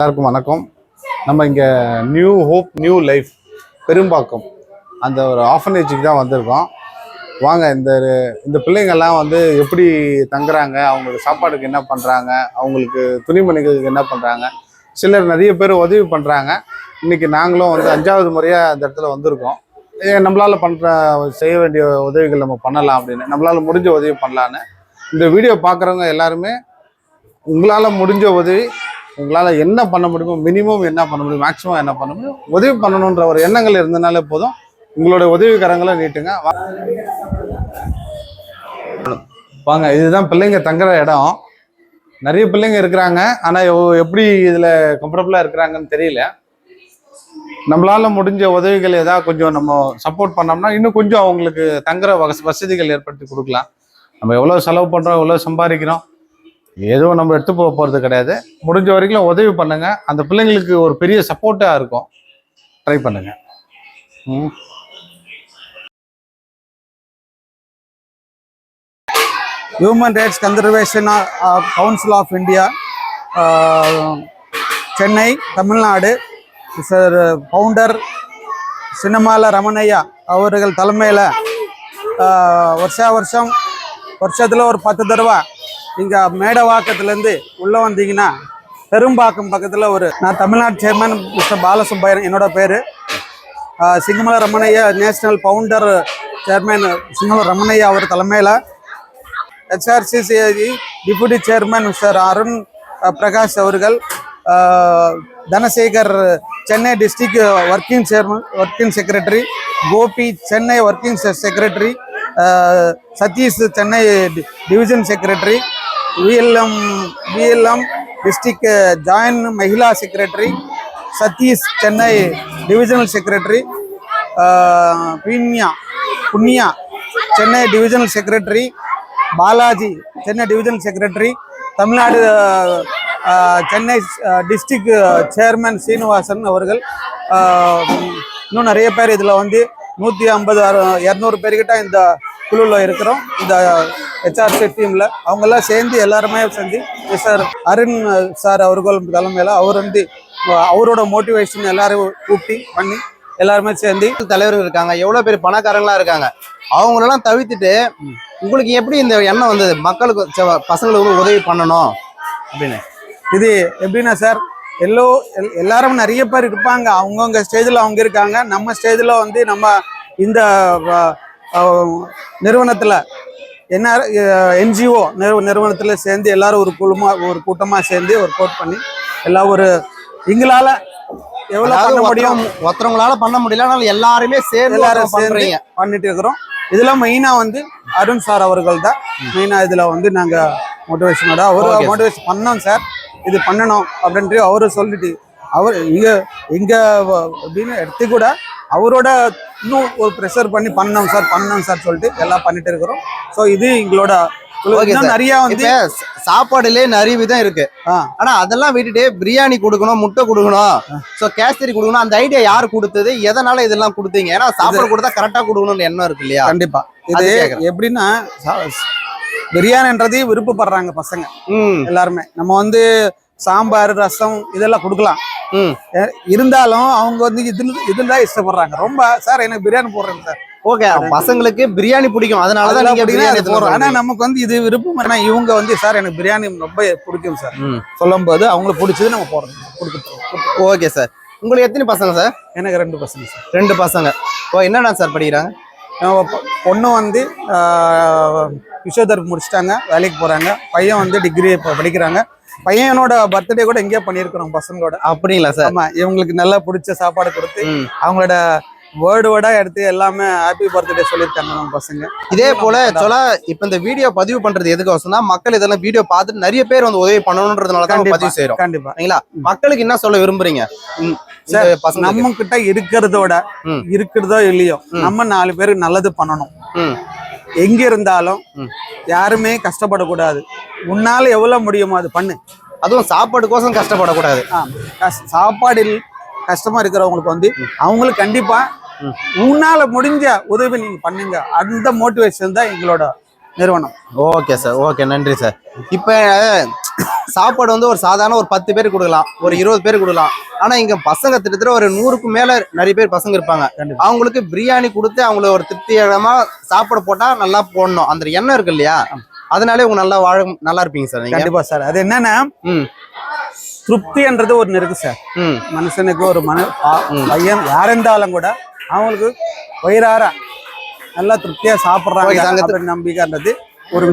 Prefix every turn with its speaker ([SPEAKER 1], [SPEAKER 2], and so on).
[SPEAKER 1] எல்லாருக்கும் வணக்கம். நம்ம இங்கே new hope new life Perumbakkam அந்த ஒரு ஆஃபனேஜுக்கு தான் வந்திருக்கோம். வாங்க இந்த இந்த பிள்ளைங்கள்லாம் வந்து எப்படி தங்குறாங்க அவங்களுக்கு சாப்பாடுக்கு என்ன பண்ணுறாங்க அவங்களுக்கு துணிமணிகளுக்கு என்ன பண்ணுறாங்க சிலர் நிறைய பேர் உதவி பண்ணுறாங்க இன்றைக்கி நாங்களும் வந்து அஞ்சாவது முறையாக அந்த இடத்துல வந்திருக்கோம். ஏ, பண்ணுற செய்ய வேண்டிய உதவிகள் நம்ம பண்ணலாம் அப்படின்னு. நம்மளால் முடிஞ்ச உதவி பண்ணலான்னு. இந்த வீடியோ பார்க்குறவங்க எல்லாருமே உங்களால் முடிஞ்ச உதவி உங்களால் என்ன பண்ண முடியுமோ மினிமம் என்ன பண்ண முடியும் மேக்ஸிமம் என்ன பண்ண முடியும் உதவி பண்ணணுன்ற ஒரு எண்ணங்கள் இருந்தனாலே போதும். உங்களோட உதவிகரங்களை நீட்டுங்க. வாங்க இதுதான் பிள்ளைங்க தங்குற இடம். நிறைய பிள்ளைங்க இருக்கிறாங்க. ஆனால் எப்படி இதில் கம்ஃபர்டபுளாக இருக்கிறாங்கன்னு தெரியல. நம்மளால் முடிஞ்ச உதவிகள் ஏதாவது கொஞ்சம் நம்ம சப்போர்ட் பண்ணோம்னா இன்னும் கொஞ்சம் அவங்களுக்கு தங்குற வச வசதிகள் ஏற்படுத்தி கொடுக்கலாம். நம்ம எவ்வளோ செலவு பண்ணுறோம் எவ்வளோ சம்பாதிக்கிறோம் எதுவும் நம்ம எடுத்து போக போகிறது கிடையாது. முடிஞ்ச வரைக்கும் உதவி பண்ணுங்கள் அந்த பிள்ளைங்களுக்கு ஒரு பெரிய சப்போர்ட்டாக இருக்கும். ட்ரை பண்ணுங்கள் ம்.
[SPEAKER 2] Human rights conservation council of India Chennai Tamil Nadu sir founder Chinnamala Ramanaiah அவர்கள் தலைமையில் uh, வருஷா வருஷம் வருஷத்தில் ஒரு பத்து தடவை இங்கே மேடவாக்கத்துலேருந்து உள்ளே வந்தீங்கன்னா பெரும்பாக்கம் பக்கத்தில் ஒரு நான் தமிழ்நாடு சேர்மன் மிஸ்டர் பாலசுப்பையன் என்னோட பேர். Singamala Ramanaiah national founder chairman Singamala Ramanaiah அவர் தலைமையில் HRCCI deputy chairman Mister Arun Prakash அவர்கள் Dhanasekar Chennai district working chairman working secretary Gopi Chennai working secretary Satish Chennai division secretary VLM VLM district joint Mahila secretary Satish Chennai divisional secretary Punniya Punniya Chennai divisional secretary Balaji Chennai divisional secretary Tamil Nadu Chennai district chairman Srinivasan அவர்கள் இன்னும் நிறைய பேர் இதில் வந்து நூற்றி ஐம்பது இரநூறு பேர்கிட்ட இந்த குழுவில் இருக்கிறோம். இந்த ஹெச்ஆர்சி டீமில் அவங்கெல்லாம் சேர்ந்து எல்லாருமே சேர்ந்து சார் அருண் சார் அவர்கள் தலைமையில் அவர் வந்து அவரோட மோட்டிவேஷன் எல்லாரும் கூட்டி பண்ணி எல்லாருமே சேர்ந்து
[SPEAKER 3] தலைவர்கள் இருக்காங்க. எவ்வளோ பேர் பணக்காரங்களாம் இருக்காங்க. அவங்களெல்லாம் தவிர்த்துட்டு உங்களுக்கு எப்படி இந்த எண்ணம் வந்தது? மக்களுக்கு ச- பசங்களுக்கு உதவி பண்ணணும் அப்படின்னு.
[SPEAKER 2] இது எப்படின்னா சார் எல்லோ எல்- எல்லாரும் நிறைய பேர் இருப்பாங்க. அவங்கவுங்க ஸ்டேஜில் அவங்க இருக்காங்க. நம்ம ஸ்டேஜில் வந்து நம்ம இந்த நிறுவனத்தில் என்ன என்ஜிஓ நிறுவ நிறுவனத்தில் சேர்ந்து எல்லாரும் ஒரு குழுமாக ஒரு கூட்டமாக சேர்ந்து ஒரு கோட் பண்ணி எல்லாம் ஒரு எங்களால் எவ்வளோ பண்ண முடியும்?
[SPEAKER 3] ஒருத்தவங்க- ஒருத்தவங்களால பண்ண முடியல ஆனாலும் எல்லாருமே சேர்ந்து
[SPEAKER 2] எல்லாரும் சேர்ந்து பண்ணிட்டு இருக்கிறோம். இதுல மெயினா வந்து அருண் சார் அவர்கள் தான். மெயினா இதுல வந்து நாங்க மோட்டிவேஷனோட அவர். மோட்டிவேஷன் பண்ணோம் சார் இது பண்ணணும் அப்படின்ட்டு அவரு சொல்லிட்டு அவர் இங்க இங்க அப்படின்னு எடுத்து கூட அவரோட இன்னும் ஒரு ப்ரெஷர் பண்ணி பண்ணோம் சார் பண்ணோம் சார் சொல்லிட்டு எல்லாம் பண்ணிட்டு இருக்கிறோம். ஸோ இது எங்களோட. நிறைய வந்து
[SPEAKER 3] சாப்பாடுலயே நிறைய விதம் இருக்கு. ஆனா அதெல்லாம் விட்டுட்டு பிரியாணி கொடுக்கணும் முட்டை கொடுக்கணும். சோ கேசரி கொடுக்கணும். அந்த ஐடியா யாரு கொடுத்தது? எதனால இதெல்லாம் கொடுத்தீங்க? ஏன்னா சாப்பாடு கொடுத்தா கரெக்டா கொடுக்கணும்னு எண்ணம் இருக்கு இல்லையா?
[SPEAKER 2] கண்டிப்பா. இது. எப்படின்னா பிரியாணின்றது விருப்பப்படுறாங்க பசங்க. எல்லாருமே. நம்ம வந்து சாம்பார் ரசம் இதெல்லாம் கொடுக்கலாம். இருந்தாலும் அவங்க வந்து இதில் இதில் தான் இஷ்டப்படுறாங்க. ரொம்ப சார் எனக்கு பிரியாணி போடுறேங்க சார்
[SPEAKER 3] ஓகே பசங்களுக்கு பிரியாணி பிடிக்கும். அதனாலதான்
[SPEAKER 2] அதெல்லாம்
[SPEAKER 3] நீங்க
[SPEAKER 2] பிடிக்கும்,
[SPEAKER 3] பிரியாணி
[SPEAKER 2] அது போடுறோம். ஆனா நமக்கு வந்து இது விருப்பம் ஏன்னா இவங்க வந்து சார் எனக்கு பிரியாணி ரொம்ப பிடிக்கும் சார்
[SPEAKER 3] ம்.
[SPEAKER 2] சொல்லும்போது அவங்களுக்கு பிடிச்சது நம்ம போடுறோம். கொடுத்துருவோம்
[SPEAKER 3] ஓகே சார் உங்களுக்கு எத்தனை பசங்க சார்
[SPEAKER 2] எனக்கு ரெண்டு பசங்க சார்
[SPEAKER 3] ரெண்டு பசங்க. ஓ என்னடா சார் படிக்கிறாங்க?
[SPEAKER 2] பொண்ணு வந்து பிசியோதெரபி முடிச்சிட்டாங்க. வேலைக்கு போறாங்க. பையன் வந்து டிகிரி இப்போ படிக்கிறாங்க. பையனோட பர்த்டே கூட எங்கேயோ பண்ணியிருக்கிறோம் பசங்களோட.
[SPEAKER 3] அப்படிங்களா சார்?
[SPEAKER 2] ஆமா இவங்களுக்கு நல்லா பிடிச்ச சாப்பாடு கொடுத்து. அவங்களோட வேர்டு வேர்டா எடுத்து எல்லாமே ஹாப்பி பர்த்டே சொல்லியிருக்காங்க நம்ம பசங்க.
[SPEAKER 3] இதே போல சொல்ல இப்ப இந்த வீடியோ பதிவு பண்றது எதுக்கு அவசரம்னா மக்கள் இதெல்லாம் வீடியோ பார்த்துட்டு நிறைய பேர் வந்து உதவி பண்ணணுன்றதுனால தான். பதிவு செய்யறோம்
[SPEAKER 2] கண்டிப்பா.
[SPEAKER 3] மக்களுக்கு என்ன சொல்ல விரும்புறீங்க?
[SPEAKER 2] நம்ம கிட்ட இருக்கிறதோட. இருக்கிறதோ இல்லையோ. நம்ம நாலு பேருக்கு நல்லது பண்ணணும். எங்க இருந்தாலும். யாருமே கஷ்டப்படக்கூடாது. உன்னால எவ்வளவு முடியுமோ அது பண்ணு.
[SPEAKER 3] அதுவும் சாப்பாடுக்கோசம் கஷ்டப்படக்கூடாது.
[SPEAKER 2] சாப்பாடில் கஷ்டமா இருக்கிறவங்களுக்கு வந்து அவங்களுக்கு கண்டிப்பா. உன்னால முடிஞ்ச உதவி நீங்க பண்ணுங்க. அந்த மோட்டிவேஷன் தான் எங்களோட நிறுவனம்.
[SPEAKER 3] ஓகே சார் ஓகே நன்றி சார். இப்போ சாப்பாடு வந்து ஒரு சாதாரண ஒரு பத்து பேர் கொடுக்கலாம் ஒரு இருபது பேர் கொடுக்கலாம். ஆனா இங்க பசங்க திட்டத்தட்ட ஒரு நூறுக்கும் மேல நிறைய பேர் பசங்க இருப்பாங்க. அவங்களுக்கு பிரியாணி கொடுத்து அவங்கள ஒரு திருப்திகரமா சாப்பாடு போட்டா நல்லா போடணும். அந்த எண்ணம் இருக்கு இல்லையா? அதனாலே உங்க நல்லா வாழ நல்லா இருப்பீங்க சார்
[SPEAKER 2] கண்டிப்பா சார். அது என்னன்னா திருப்தின்றது ஒன்று இருக்கு சார். மனுஷனுக்கு ஒரு மன பையன் யார் இருந்தாலும் கூட அவங்களுக்கு வயிறார நல்லா திருப்தியா சாப்பிட்றாங்க. நம்பிக்கைன்றது ஒரு